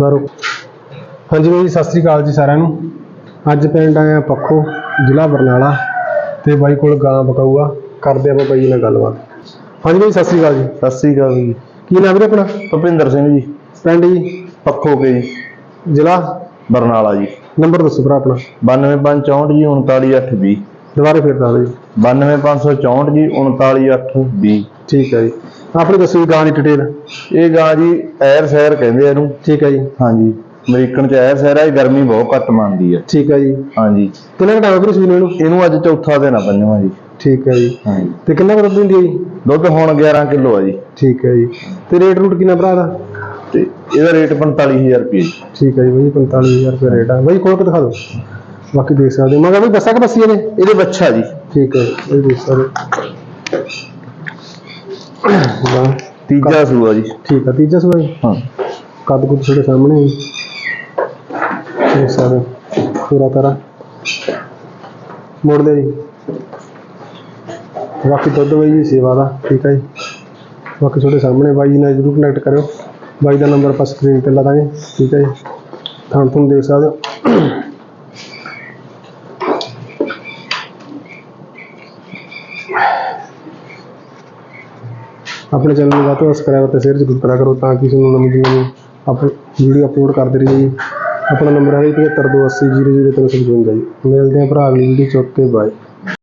ਬਾਰੋ ਹਾਂਜੀ ਬਾਈ ਜੀ ਸਤਿ ਸ੍ਰੀ ਅਕਾਲ ਜੀ ਸਾਰਿਆਂ ਨੂੰ। ਅੱਜ ਪਿੰਡ ਆਏ ਆ ਪੱਖੋ ਜ਼ਿਲ੍ਹਾ ਬਰਨਾਲਾ ਤੇ ਬਾਈ ਕੋਲ ਗਾਂ ਬਕਾਊਆ ਕਰਦੇ ਆਪਾਂ ਬਾਈ ਨਾਲ ਗੱਲਬਾਤ। ਹਾਂਜੀ ਬਾਈ ਸਤਿ ਸ੍ਰੀ ਅਕਾਲ ਜੀ। ਸਤਿ ਸ੍ਰੀ ਅਕਾਲ ਜੀ। ਕੀ ਨਾਮ ਵੀਰੇ ਆਪਣਾ? ਭੁਪਿੰਦਰ ਸਿੰਘ ਜੀ। ਪਿੰਡ ਜੀ? ਪੱਖੋ ਕੇ ਜੀ। ਜ਼ਿਲ੍ਹਾ? ਬਰਨਾਲਾ ਜੀ। ਨੰਬਰ ਦੱਸੋ ਭਰਾ ਆਪਣਾ। 92564 ਜੀ 39820 ਦੁਬਾਰਾ ਫੇਰ ਦੱਸ ਦਿਓ ਜੀ। 92564 ਜੀ 39820 ਠੀਕ ਹੈ ਜੀ। ਆਪਣੀ ਦੱਸੋ ਜੀ ਗਾਂ ਦੀ ਡਿਟੇਲ ਇਹ ਗਾਂ ਜੀ ਐਰ ਸੈਰ ਕਹਿੰਦੇ ਆ ਇਹਨੂੰ। ਠੀਕ ਹੈ ਜੀ। ਹਾਂਜੀ। ਅਮਰੀਕਨ ਚ ਐਰ ਸੈਰ ਆ ਇਹ ਗਰਮੀ ਬਹੁਤ ਘੱਟ ਮੰਨਦੀ ਹੈ ਠੀਕ ਹੈ ਜੀ। ਹਾਂਜੀ। ਕਿੰਨਾ ਟਾਈਮ ਵੀਰੇ ਸੂਈ ਨੂੰ ਇਹਨੂੰ ਇਹਨੂੰ ਅੱਜ ਚੌਥਾ ਦਿਨ ਆ ਪੰਜਵਾਂ ਜੀ। ਠੀਕ ਹੈ ਜੀ। ਹਾਂਜੀ। ਤੇ ਕਿੰਨਾ ਕੁ ਦੁੱਧ ਦਿੰਦੀ ਹੈ ਜੀ? ਦੁੱਧ ਹੁਣ 11 ਕਿਲੋ ਆ ਜੀ। ਠੀਕ ਹੈ ਜੀ। ਤੇ ਰੇਟ ਰੂਟ ਕਿੰਨਾ ਭਰਾ ਦਾ? ਤੇ ਇਹਦਾ ਰੇਟ 45000 ਰੁਪਏ ਜੀ। ਠੀਕ ਹੈ ਜੀ ਬਾਈ 45000 ਰੁਪਏ ਰੇਟ ਆ। ਬਾਈ ਖੋਲ ਕੇ ਦਿਖਾ ਦਿਓ। ਬਾਕੀ ਦੇਖ ਸਕਦੇ ਮਗਰ ਵੀ ਦੱਸਾਂ ਕਿ ਬੱਸੀ ਇਹਦੇ ਇਹਦੇ ਬੱਚਾ ਜੀ। ਠੀਕ ਹੈ ਇਹ ਦੇਖ ਸਕਦੇ। ਵਾਹ, ਤੀਜਾ ਸੂਆ ਜੀ। ਠੀਕ ਆ ਤੀਜਾ ਸੂਆ ਜੀ? ਹਾਂ। ਕੱਦ ਕੁੱਦ ਤੁਹਾਡੇ ਸਾਹਮਣੇ ਹੈ ਜੀ। ਦੇਖ ਸਕਦੇ ਹੋ। ਪੂਰਾ ਤਰ੍ਹਾਂ। ਮੋੜ ਦੇ ਜੀ। ਬਾਕੀ ਦੁੱਧ ਬਾਈ ਜੀ ਸੇਵਾ ਦਾ ਠੀਕ ਹੈ ਜੀ? ਬਾਕੀ ਤੁਹਾਡੇ ਸਾਹਮਣੇ ਬਾਈ ਜੀ ਨਾਲ ਜਰੂਰ ਕਨੈਕਟ ਕਰਿਓ। ਬਾਈ ਦਾ ਨੰਬਰ ਆਪਾਂ ਸਕਰੀਨ ਤੇ ਲਾ ਦਾਂਗੇ ਠੀਕ ਹੈ ਜੀ? ਤੁਹਾਨੂੰ ਤੁਹਾਨੂੰ ਦੇਖ ਸਕਦੇ ਹੋ। ਆਪਣੇ ਚੈਨਲ ਨੂੰ ਵੱਧ ਤੋਂ ਵੱਧ ਸਬਸਕ੍ਰਾਈਬ ਅਤੇ ਸ਼ੇਅਰ ਜ਼ਰੂਰ ਕਰਿਆ ਕਰੋ ਤਾਂ ਕਿ ਤੁਹਾਨੂੰ ਨਵੀਂ ਨਵੀਂ ਅਪ ਵੀਡੀਓ ਅਪਲੋਡ ਕਰਦੇ ਰਹੀਏ। ਆਪਣਾ ਨੰਬਰ ਹੈ 7528000355 ਜੀ। ਮਿਲਦੇ ਹਾਂ ਭਰਾ ਅਗਲੀ ਵੀਡੀਓ ਚੁੱਕ ਕੇ ਬਾਏ